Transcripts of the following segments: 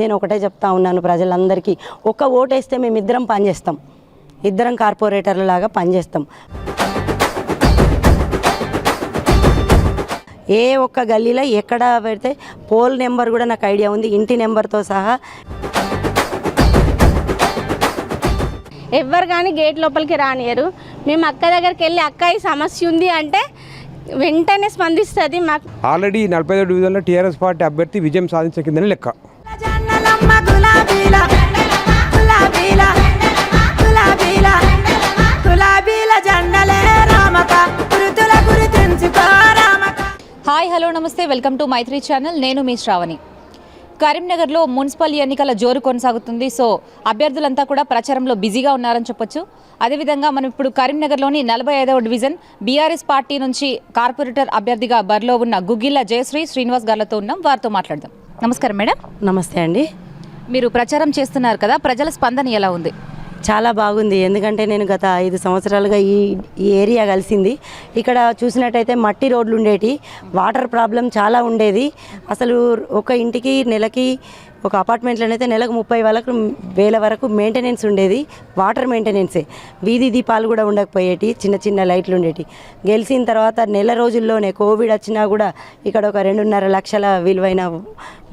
నేను ఒకటే చెప్తా ఉన్నాను ప్రజలందరికీ. ఒక ఓటేస్తే మేము ఇద్దరం పనిచేస్తాం. ఇద్దరం కార్పొరేటర్ల లాగా పనిచేస్తాం. ఏ ఒక్క గల్లీలో ఎక్కడ పెడితే పోల్ నెంబర్ కూడా నాకు ఐడియా ఉంది. ఇంటి నెంబర్తో సహా ఎవ్వరు కానీ గేట్ లోపలికి రానియరు. మేము అక్క దగ్గరికి వెళ్ళి అక్క ఈ సమస్య ఉంది అంటే వెంటనే స్పందిస్తుంది మాకు. ఆల్రెడీ నలభై ఐదు డివిజన్లో టీఆర్ఎస్ పార్టీ అభ్యర్థి విజయం సాధించిన కిందని లెక్క. గులాబీల గులాబీల గులాబీల గులాబీల జెండలే రామక గురుతుల గురితించుకో రామక హాయ్ హలో నమస్తే వెల్కమ్ టు మైత్రి ఛానల్ నేను మీ శ్రావణి కరీంనగర్లో మున్సిపల్ ఎన్నికల జోరు కొనసాగుతుంది. సో అభ్యర్థులంతా కూడా ప్రచారంలో బిజీగా ఉన్నారని చెప్పొచ్చు. అదేవిధంగా మనం ఇప్పుడు కరీంనగర్లోని నలభై ఐదవ డివిజన్ బీఆర్ఎస్ పార్టీ నుంచి కార్పొరేటర్ అభ్యర్థిగా బరిలో ఉన్న గుగ్గిల్ల జయశ్రీ శ్రీనివాస్ గారితో ఉన్నాం. వారితో మాట్లాడదాం. నమస్కారం మేడం. నమస్తే అండి. మీరు ప్రచారం చేస్తున్నారు కదా ప్రజల స్పందన ఎలా ఉంది? చాలా బాగుంది. ఎందుకంటే నేను గత ఐదు సంవత్సరాలుగా ఈ ఈ ఏరియా కలిసింది. ఇక్కడ చూసినట్టయితే మట్టి రోడ్లు ఉండేటి వాటర్ ప్రాబ్లం చాలా ఉండేది. అసలు ఒక ఇంటికి నెలకి ఒక అపార్ట్మెంట్లోనైతే నెలకు ముప్పై వరకు వేల వరకు మెయింటెనెన్స్ ఉండేది. వాటర్ మెయింటెనెన్సే వీధి దీపాలు కూడా ఉండకపోయేటి చిన్న చిన్న లైట్లు ఉండేటి. గెలిచిన తర్వాత నెల రోజుల్లోనే కోవిడ్ వచ్చినా కూడా ఇక్కడ ఒక రెండున్నర లక్షల విలువైన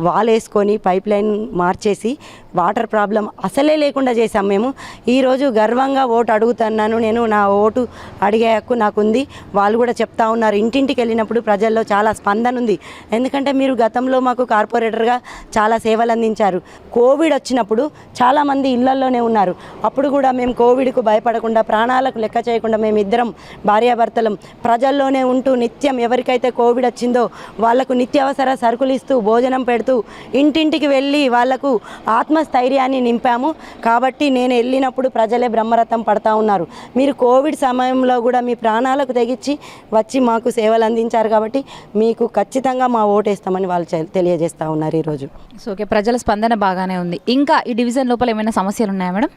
వాల్ వేసుకొని పైప్ లైన్ మార్చేసి వాటర్ ప్రాబ్లం అసలే లేకుండా చేసాం మేము. ఈరోజు గర్వంగా ఓటు అడుగుతున్నాను. నేను నా ఓటు అడిగే హక్కు నాకుంది. వాళ్ళు కూడా చెప్తా ఉన్నారు. ఇంటింటికి వెళ్ళినప్పుడు ప్రజల్లో చాలా స్పందన ఉంది. ఎందుకంటే మీరు గతంలో మాకు కార్పొరేటర్గా చాలా సేవలు అందించారు కోవిడ్ వచ్చినప్పుడు చాలామంది ఇళ్ళలోనే ఉన్నారు. అప్పుడు కూడా మేము కోవిడ్కు భయపడకుండా ప్రాణాలకు లెక్క చేయకుండా మేము ఇద్దరం భార్యాభర్తలం ప్రజల్లోనే ఉంటూ నిత్యం ఎవరికైతే కోవిడ్ వచ్చిందో వాళ్ళకు నిత్యావసర సరుకులు ఇస్తూ భోజనం పెడుతూ ఇంటింటికి వెళ్ళి వాళ్ళకు ఆత్మస్థైర్యాన్ని నింపాము. కాబట్టి నేను వెళ్ళినప్పుడు ప్రజలే బ్రహ్మరథం పడతా ఉన్నారు. మీరు కోవిడ్ సమయంలో కూడా మీ ప్రాణాలకు తెగించి వచ్చి మాకు సేవలు అందించారు కాబట్టి మీకు ఖచ్చితంగా మా ఓటేస్తామని వాళ్ళు చె- తెలియజేస్తా ఉన్నారు ఈరోజు. So okay. ప్రజల స్పందన బాగానే ఉంది. ఇంకా ఈ డివిజన్ లోపల ఏమైనా సమస్యలు ఉన్నాయా మేడం?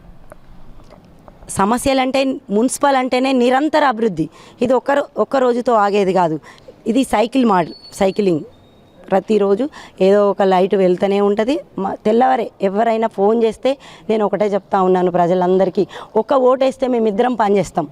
సమస్యలు అంటే మున్సిపల్ అంటేనే నిరంతర అభివృద్ధి. ఇది ఒక్క ఒక్క రోజుతో ఆగేది కాదు. ఇది సైకిల్ మోడల్ సైకిలింగ్. ప్రతిరోజు ఏదో ఒక లైట్ వెళ్తూనే ఉంటుంది. మా తెల్లవారే ఎవరైనా ఫోన్ చేస్తే నేను ఒకటే చెప్తా ఉన్నాను ప్రజలందరికీ. ఒక వేస్తే మేము ఇద్దరం పనిచేస్తాం.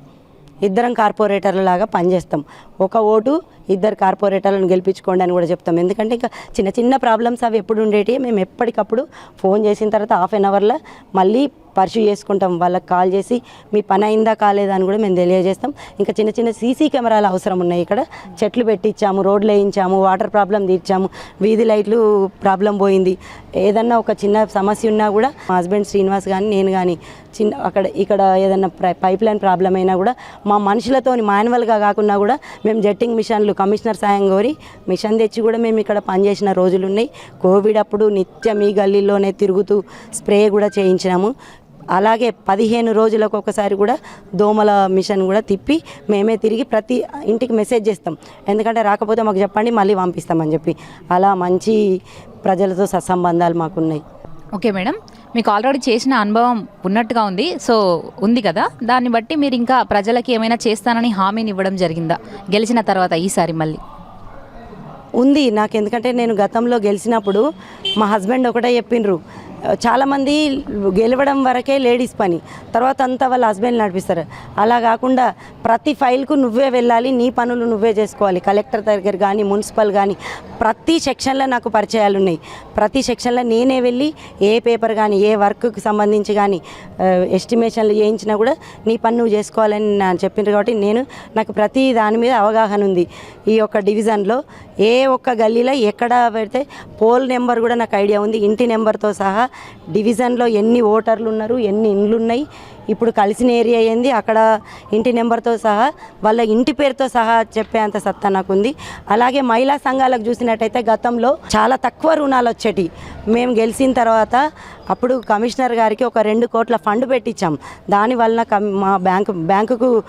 ఇద్దరం కార్పొరేటర్ల లాగా పనిచేస్తాం. ఒక ఓటు ఇద్దరు కార్పొరేటర్లను గెలిపించుకోండి అని కూడా చెప్తాం. ఎందుకంటే ఇంకా చిన్న చిన్న ప్రాబ్లమ్స్ అవి ఎప్పుడు ఉండేవి మేము ఎప్పటికప్పుడు ఫోన్ చేసిన తర్వాత హాఫ్ అన్ అవర్లో మళ్ళీ పర్సూ చేసుకుంటాం. వాళ్ళకి కాల్ చేసి మీ పని అయిందా కాలేదా? అని కూడా మేము తెలియజేస్తాం. ఇంకా చిన్న చిన్న సీసీ కెమెరాలు అవసరం ఉన్నాయి ఇక్కడ. చెట్లు పెట్టించాము రోడ్లు వేయించాము వాటర్ ప్రాబ్లం తీర్చాము వీధి లైట్లు ప్రాబ్లం పోయింది. ఏదన్నా ఒక చిన్న సమస్య ఉన్నా కూడా మా హస్బెండ్ శ్రీనివాస్ కానీ నేను కానీ చిన్న అక్కడ ఇక్కడ ఏదన్నా పైప్ లైన్ ప్రాబ్లం అయినా కూడా మా మనుషులతో మాన్యువల్గా కాకుండా కూడా మేము జట్టింగ్ మిషన్లు కమిషనర్ సాయం కోరి మిషన్ తెచ్చి కూడా మేము ఇక్కడ పనిచేసిన రోజులు ఉన్నాయి. కోవిడ్ అప్పుడు నిత్యం ఈ గల్లీలోనే తిరుగుతూ స్ప్రే కూడా చేయించినాము. అలాగే పదిహేను రోజులకు ఒకసారి కూడా దోమల మిషన్ కూడా తిప్పి మేమే తిరిగి ప్రతి ఇంటికి మెసేజ్ చేస్తాం. ఎందుకంటే రాకపోతే మాకు చెప్పండి మళ్ళీ పంపిస్తామని చెప్పి. అలా మంచి ప్రజలతో సత్సంబంధాలు మాకున్నాయి. Okay madam. మీకు ఆల్రెడీ చేసిన అనుభవం ఉన్నట్టుగా ఉంది. సో ఉంది కదా. దాన్ని బట్టి మీరు ఇంకా ప్రజలకి ఏమైనా చేస్తానని హామీని ఇవ్వడం జరిగిందా? గెలిచిన తర్వాత ఈసారి మళ్ళీ. ఉంది. నాకు ఎందుకంటే నేను గతంలో గెలిచినప్పుడు మా హస్బెండ్ ఒకటే చెప్పిండ్రు చాలామంది గెలవడం వరకే లేడీస్ పని. తర్వాత అంతా వాళ్ళ హస్బెండ్ నడిపిస్తారు. అలా కాకుండా ప్రతి ఫైల్కు నువ్వే వెళ్ళాలి నీ పనులు నువ్వే చేసుకోవాలి. కలెక్టర్ దగ్గర కానీ మున్సిపల్ కానీ ప్రతి సెక్షన్లో నాకు పరిచయాలు ఉన్నాయి. ప్రతి సెక్షన్లో నేనే వెళ్ళి ఏ పేపర్ కానీ ఏ వర్క్కి సంబంధించి కానీ ఎస్టిమేషన్లు చేయించినా కూడా నీ పని నువ్వు చేసుకోవాలని నా చెప్పిండ్రు కాబట్టి నేను నాకు ప్రతి దాని మీద అవగాహన ఉంది. ఈ యొక్క డివిజన్లో ఏ ఒక్క గల్లీలో ఎక్కడ పెడితే పోల్ నెంబర్ కూడా నాకు ఐడియా ఉంది. ఇంటి నెంబర్తో సహా డివిజన్లో ఎన్ని ఓటర్లు ఉన్నారు ఎన్ని ఇండ్లు ఉన్నాయి ఇప్పుడు కలిసిన ఏరియా ఏంది? అక్కడ ఇంటి నెంబర్తో సహా వాళ్ళ ఇంటి పేరుతో సహా చెప్పేంత సత్తా నాకుంది. అలాగే మహిళా సంఘాలకు చూసినట్టయితే గతంలో చాలా తక్కువ రుణాలు వచ్చేటి మేము గెలిచిన తర్వాత అప్పుడు కమిషనర్ గారికి ఒక రెండు కోట్ల ఫండ్ పెట్టించాం. దానివల్ల కమ్ మా బ్యాంకు బ్యాంకుకు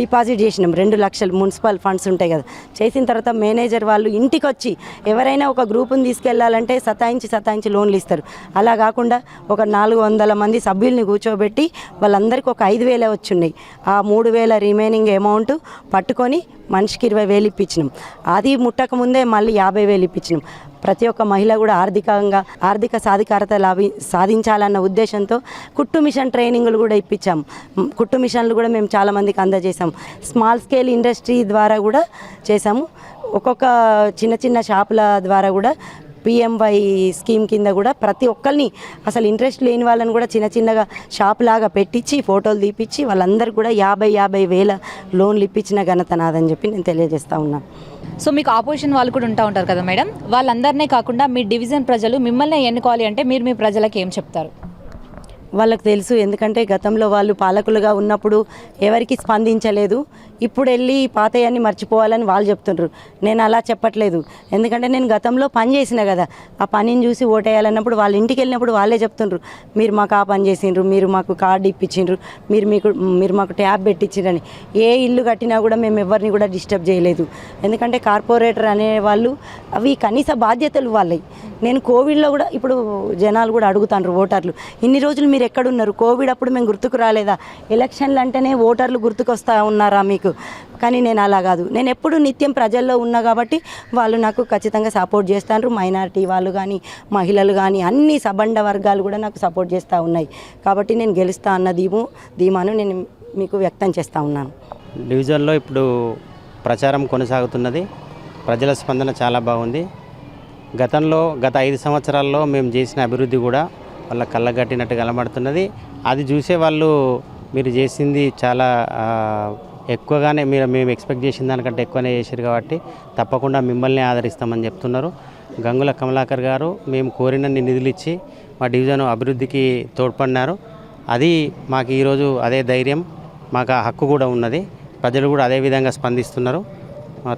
డిపాజిట్ చేసినాం. రెండు లక్షలు మున్సిపల్ ఫండ్స్ ఉంటాయి కదా. చేసిన తర్వాత మేనేజర్ వాళ్ళు ఇంటికి వచ్చి ఎవరైనా ఒక గ్రూపుని తీసుకెళ్ళాలంటే సతాయించి సతాయించి లోన్లు ఇస్తారు. అలా కాకుండా ఒక నాలుగు వందల మంది సభ్యుల్ని కూర్చోబెట్టి వాళ్ళందరికీ ఒక ఐదు వేలే వచ్చున్నాయి ఆ మూడు వేల రిమైనింగ్ అమౌంట్ పట్టుకొని మనిషికి ఇరవై వేలు ఇప్పించినాం. అది ముట్టక ముందే మళ్ళీ యాభై వేలు ఇప్పించినాం. ప్రతి ఒక్క మహిళ కూడా ఆర్థికంగా ఆర్థిక సాధికారత లాభి సాధించాలన్న ఉద్దేశంతో కుట్టు మిషన్ ట్రైనింగ్లు కూడా ఇప్పించాం. కుట్టు మిషన్లు కూడా మేము చాలామందికి అందజేసాం స్మాల్ స్కేల్ ఇండస్ట్రీ ద్వారా కూడా చేసాము ఒక్కొక్క చిన్న చిన్న షాపుల ద్వారా కూడా పిఎంవై స్కీమ్ కింద కూడా ప్రతి ఒక్కరిని అసలు ఇంట్రెస్ట్ లేని వాళ్ళని కూడా చిన్న చిన్నగా షాప్ లాగా పెట్టించి ఫోటోలు తీపిచ్చి వాళ్ళందరికీ కూడా యాభై యాభై వేల లోన్లు ఇప్పించిన ఘనత నాదని చెప్పి నేను తెలియజేస్తా ఉన్నాను సో మీకు ఆపోజిషన్ వాళ్ళు కూడా ఉంటా ఉంటారు కదా మేడం? వాళ్ళందరినీ కాకుండా మీ డివిజన్ ప్రజలు మిమ్మల్ని ఎన్నుకోవాలి అంటే మీరు మీ ప్రజలకు ఏం చెప్తారు? వాళ్ళకి తెలుసు. ఎందుకంటే గతంలో వాళ్ళు పాలకులుగా ఉన్నప్పుడు ఎవరికి స్పందించలేదు. ఇప్పుడు వెళ్ళి పాతయాన్ని మర్చిపోవాలని వాళ్ళు చెప్తుండ్రు. నేను అలా చెప్పట్లేదు. ఎందుకంటే నేను గతంలో పని చేసిన కదా. ఆ పనిని చూసి ఓటేయాలన్నప్పుడు వాళ్ళ ఇంటికి వెళ్ళినప్పుడు వాళ్ళే చెప్తుండ్రు. మీరు మాకు ఆ పని చేసిండ్రు. మీరు మాకు కార్డు ఇప్పించిండ్రు. మీరు మీకు మీరు మాకు ట్యాబ్ పెట్టించిండ్రని ఏ ఇల్లు కట్టినా కూడా మేము ఎవరిని కూడా డిస్టర్బ్ చేయలేదు. ఎందుకంటే కార్పొరేటర్ అనే వాళ్ళు అవి కనీస బాధ్యతలు వాళ్ళవి నేను కోవిడ్లో కూడా ఇప్పుడు జనాలు కూడా అడుగుతాండ్రు ఓటర్లు. ఇన్ని రోజులు మీరు ఎక్కడున్నారు కోవిడ్ అప్పుడు మేము గుర్తుకు రాలేదా? ఎలక్షన్లు అంటేనే ఓటర్లు గుర్తుకొస్తా ఉన్నారా మీకు? కానీ నేను అలా కాదు. నేను ఎప్పుడు నిత్యం ప్రజల్లో ఉన్నా కాబట్టి వాళ్ళు నాకు ఖచ్చితంగా సపోర్ట్ చేస్తారు మైనారిటీ వాళ్ళు కానీ మహిళలు కానీ అన్ని సబండ వర్గాలు కూడా నాకు సపోర్ట్ చేస్తూ ఉన్నాయి. కాబట్టి నేను గెలుస్తా అన్న దీము ధీమాను నేను మీకు వ్యక్తం చేస్తూ ఉన్నాను. డివిజన్లో ఇప్పుడు ప్రచారం కొనసాగుతున్నది. ప్రజల స్పందన చాలా బాగుంది. గతంలో గత ఐదు సంవత్సరాల్లో మేము చేసిన అభివృద్ధి కూడా వాళ్ళ కళ్ళగట్టినట్టు కనబడుతున్నది. అది చూసే వాళ్ళు మీరు చేసింది చాలా ఎక్కువగానే మీరు మేము ఎక్స్పెక్ట్ చేసిన దానికంటే ఎక్కువనే చేశారు కాబట్టి తప్పకుండా మిమ్మల్ని ఆదరిస్తామని చెప్తున్నారు. గంగుల కమలాకర్ గారు మేము కోరినన్ని నిధులు ఇచ్చి మా డివిజన్ అభివృద్ధికి తోడ్పడినారు. అది మాకు ఈరోజు అదే ధైర్యం మాకు ఆ హక్కు కూడా ఉన్నది. ప్రజలు కూడా అదే విధంగా స్పందిస్తున్నారు.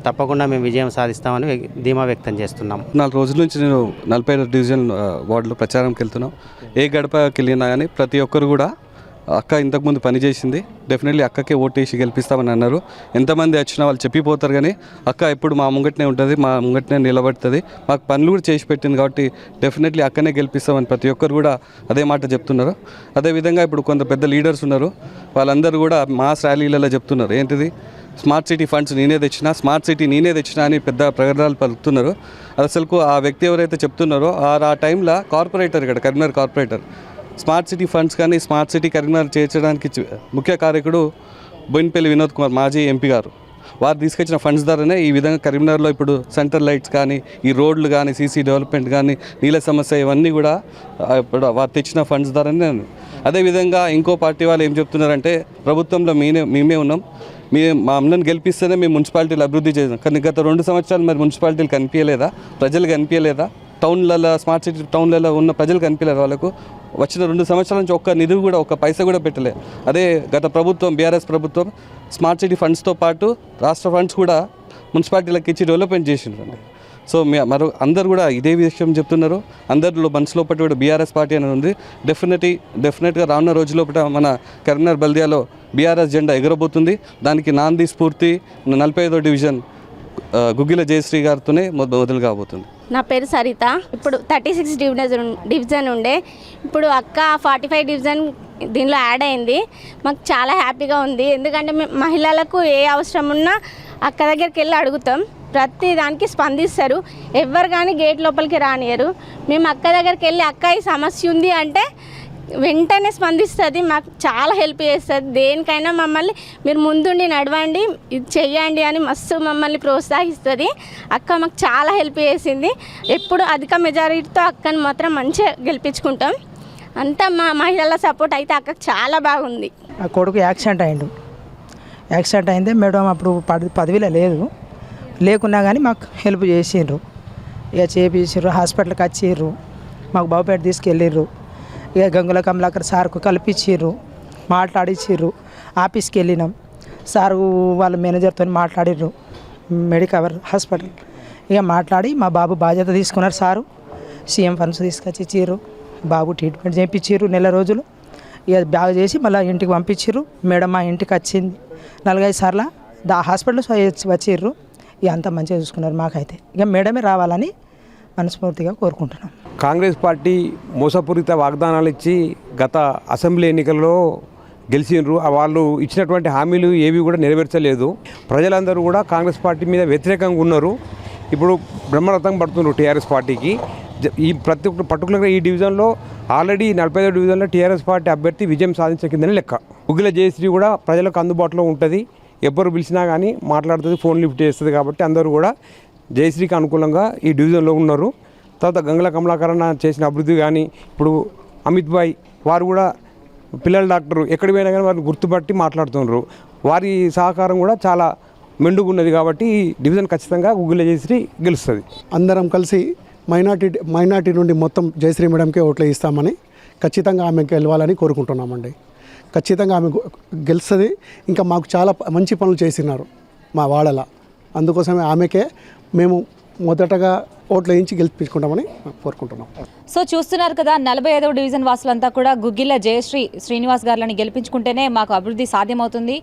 తప్పకుండా మేము విజయం సాధిస్తామని ధీమా వ్యక్తం చేస్తున్నాం. నాలుగు రోజుల నుంచి నేను నలభై ఐదు డివిజన్ వార్డులో ప్రచారంకి వెళ్తున్నాం. ఏ గడపకి వెళ్ళినా కానీ ప్రతి ఒక్కరు కూడా అక్క ఇంతకుముందు పని చేసింది. డెఫినెట్లీ అక్కకే ఓటేసి గెలిపిస్తామని అన్నారు. ఎంతమంది వచ్చినా వాళ్ళు చెప్పిపోతారు కానీ అక్క ఎప్పుడు మా ముంగట్నే ఉంటుంది మా ముంగట్నే నిలబడుతుంది. మాకు పనులు కూడా చేసి పెట్టింది కాబట్టి డెఫినెట్లీ అక్కనే గెలిపిస్తామని ప్రతి ఒక్కరు కూడా అదే మాట చెప్తున్నారు. అదేవిధంగా ఇప్పుడు కొంత పెద్ద లీడర్స్ ఉన్నారు. వాళ్ళందరూ కూడా మాస్ ర్యాలీలలో చెప్తున్నారు. ఏంటిది? స్మార్ట్ సిటీ ఫండ్స్ నేనే తెచ్చినా స్మార్ట్ సిటీ నేనే తెచ్చినా అని పెద్ద ప్రకటనలు పలుకుతున్నారు. అసలుకు ఆ వ్యక్తి ఎవరైతే చెప్తున్నారో ఆ ఆ టైంలో కార్పొరేటర్ ఇక్కడ Karimnagar corporator. Smart city funds కానీ స్మార్ట్ సిటీ కరీంనగర్ చేర్చడానికి ముఖ్య కార్యకుడు బోయినపల్లి వినోద్ కుమార్ మాజీ ఎంపీ గారు. వారు తీసుకొచ్చిన ఫండ్స్ ద్వారానే ఈ విధంగా కరీంనగర్లో ఇప్పుడు సెంటర్ లైట్స్ కానీ ఈ రోడ్లు కానీ సీసీ డెవలప్మెంట్ కానీ నీళ్ళ సమస్య ఇవన్నీ కూడా ఇప్పుడు వారు తెచ్చిన ఫండ్స్ ద్వారానే అదేవిధంగా ఇంకో పార్టీ వాళ్ళు ఏం చెప్తున్నారంటే ప్రభుత్వంలో మేమే మేమే ఉన్నాం. మీ మా అమ్మని గెలిపిస్తేనే మేము మున్సిపాలిటీలు అభివృద్ధి చేసాం కానీ గత రెండు సంవత్సరాలు మరి మున్సిపాలిటీలు కనిపించలేదా? ప్రజలు కనిపించలేదా? టౌన్లలో స్మార్ట్ సిటీ టౌన్లలో ఉన్న ప్రజలు కనిపించలేదు వాళ్ళకు? వచ్చిన రెండు సంవత్సరాల నుంచి ఒక్క నిధులు కూడా ఒక్క పైసా కూడా పెట్టలే. అదే గత ప్రభుత్వం బీఆర్ఎస్ ప్రభుత్వం స్మార్ట్ సిటీ ఫండ్స్తో పాటు రాష్ట్ర ఫండ్స్ కూడా మున్సిపాలిటీలకు ఇచ్చి డెవలప్మెంట్ చేసిండ్రండి. సో మరో అందరు కూడా ఇదే విషయం చెప్తున్నారు. అందరిలో మనసులో పట్టి కూడా బీఆర్ఎస్ పార్టీ అనేది ఉంది. డెఫినెట్లీ డెఫినెట్గా రానున్న రోజుల్లో మన కరీంనగర్ బల్దియాలో బీఆర్ఎస్ జెండా ఎగరబోతుంది. దానికి నాంది స్ఫూర్తి నలభై ఐదో డివిజన్ గుగ్గిల జయశ్రీ గారితోనే మొద- మొదలు కాబోతుంది. నా పేరు సరిత. ఇప్పుడు థర్టీ సిక్స్ డివిజన్ డివిజన్ ఉండే. ఇప్పుడు అక్క ఫార్టీ ఫైవ్ డివిజన్ దీనిలో యాడ్ అయింది. మాకు చాలా హ్యాపీగా ఉంది. ఎందుకంటే మేము మహిళలకు ఏ అవసరం ఉన్నా అక్క దగ్గరికి వెళ్ళి అడుగుతాం. ప్రతి దానికి స్పందిస్తారు. ఎవరు కానీ గేట్ లోపలికి రానియరు మేము అక్క దగ్గరికి వెళ్ళి అక్క ఈ సమస్య ఉంది అంటే వెంటనే స్పందిస్తుంది. మాకు చాలా హెల్ప్ చేస్తుంది. దేనికైనా మమ్మల్ని మీరు ముందుండి నడవండి ఇది చెయ్యండి అని మస్తు మమ్మల్ని ప్రోత్సహిస్తుంది. అక్క మాకు చాలా హెల్ప్ చేసింది. ఎప్పుడు అధిక మెజారిటీతో అక్కని మాత్రం మంచిగా గెలిపించుకుంటాం. అంతా మా మహిళల సపోర్ట్ అయితే అక్కకు చాలా బాగుంది. ఆ కొడుకు యాక్సిడెంట్ అయిండు. యాక్సిడెంట్ అయిందే మేడం అప్పుడు పది పదవిలో లేదు. లేకున్నా కానీ మాకు హెల్ప్ చేసిండ్రు. ఇక చేపించారు హాస్పిటల్కి వచ్చిర్రు మాకు బాబుపేట తీసుకెళ్ళిర్రు. ఇక గంగుల కమలాకర్ సార్కు కల్పించిర్రు మాట్లాడిచ్చిర్రు ఆఫీస్కి వెళ్ళినాం. సారు వాళ్ళ మేనేజర్తో మాట్లాడిర్రు మెడికవర్ హాస్పిటల్ ఇక మాట్లాడి మా బాబు బాధ్యత తీసుకున్నారు సారు. సీఎం ఫండ్స్ తీసుకొచ్చి ఇచ్చిర్రు బాబు ట్రీట్మెంట్ చేయించారు నెల రోజులు. ఇక బాగా చేసి మళ్ళీ ఇంటికి పంపించారు మేడం మా ఇంటికి వచ్చింది. నలుగైదు సార్లు దా హాస్పిటల్ వచ్చిర్రు. ఇక అంత మంచిగా చూసుకున్నారు మాకైతే. ఇక మేడమే రావాలని మనస్ఫూర్తిగా కోరుకుంటున్నాం. కాంగ్రెస్ పార్టీ మోసపూరిత వాగ్దానాలు ఇచ్చి గత అసెంబ్లీ ఎన్నికల్లో గెలిచినారు వాళ్ళు ఇచ్చినటువంటి హామీలు ఏవి కూడా నెరవేర్చలేదు. ప్రజలందరూ కూడా కాంగ్రెస్ పార్టీ మీద వ్యతిరేకంగా ఉన్నారు. ఇప్పుడు బ్రహ్మరథం పడుతున్నారు టీఆర్ఎస్ పార్టీకి. జ- ఈ ప్రతి ఒక్క పర్టికులర్గా ఈ డివిజన్లో ఆల్రెడీ నలభై ఐదు డివిజన్లో టీఆర్ఎస్ పార్టీ అభ్యర్థి విజయం సాధించకిందని లెక్క. ఉగ్గిల జయశ్రీ కూడా ప్రజలకు అందుబాటులో ఉంటుంది. ఎవరు పిలిచినా కానీ మాట్లాడుతుంది ఫోన్ లిఫ్ట్ చేస్తుంది కాబట్టి అందరూ కూడా జయశ్రీకి అనుకూలంగా ఈ డివిజన్లో ఉన్నారు. తర్వాత గంగల కమలాకరణ చేసిన అభివృద్ధి కానీ ఇప్పుడు అమిత్ భాయ్ వారు కూడా పిల్లల డాక్టర్ ఎక్కడికి పోయినా కానీ వారిని గుర్తుపట్టి మాట్లాడుతున్నారు. వారి సహకారం కూడా చాలా మెండుగా ఉన్నది కాబట్టి ఈ డివిజన్ ఖచ్చితంగా గుగ్గుల జయశ్రీ గెలుస్తుంది. అందరం కలిసి మైనార్టీ మైనార్టీ నుండి మొత్తం జయశ్రీ మేడంకే ఓట్లు ఇస్తామని ఖచ్చితంగా ఆమె గెలవాలని కోరుకుంటున్నామండి. ఖచ్చితంగా ఆమె గెలుస్తుంది. ఇంకా మాకు చాలా మంచి పనులు చేసినారు మా వాడల అందుకోసమే ఆమెకే మేము మొదటగా ఓట్లు వేయించి గెలిపించుకుంటామని కోరుకుంటున్నాం. సో చూస్తున్నారు కదా నలభై ఐదవ డివిజన్ వాసులంతా కూడా గుగ్గిళ్ళ జయశ్రీ శ్రీనివాస్ గారిని గెలిపించుకుంటేనే మాకు అభివృద్ధి సాధ్యమవుతుంది.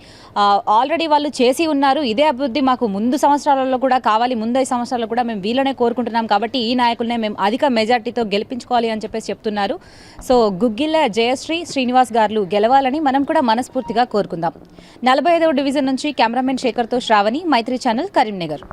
ఆల్రెడీ వాళ్ళు చేసి ఉన్నారు. ఇదే అభివృద్ధి మాకు ముందు సంవత్సరాలలో కూడా కావాలి. ముందై ఐదు సంవత్సరాల్లో కూడా మేము వీళ్ళనే కోరుకుంటున్నాం కాబట్టి ఈ నాయకులనే మేము అధిక మెజార్టీతో గెలిపించుకోవాలి అని చెప్పేసి చెప్తున్నారు. సో గుగ్గిళ్ళ జయశ్రీ శ్రీనివాస్ గారు గెలవాలని మనం కూడా మనస్ఫూర్తిగా కోరుకుందాం. నలభై ఐదవ డివిజన్ నుంచి కెమెరామెన్ శేఖర్తో శ్రావణి మైత్రి ఛానల్ కరీంనగర్.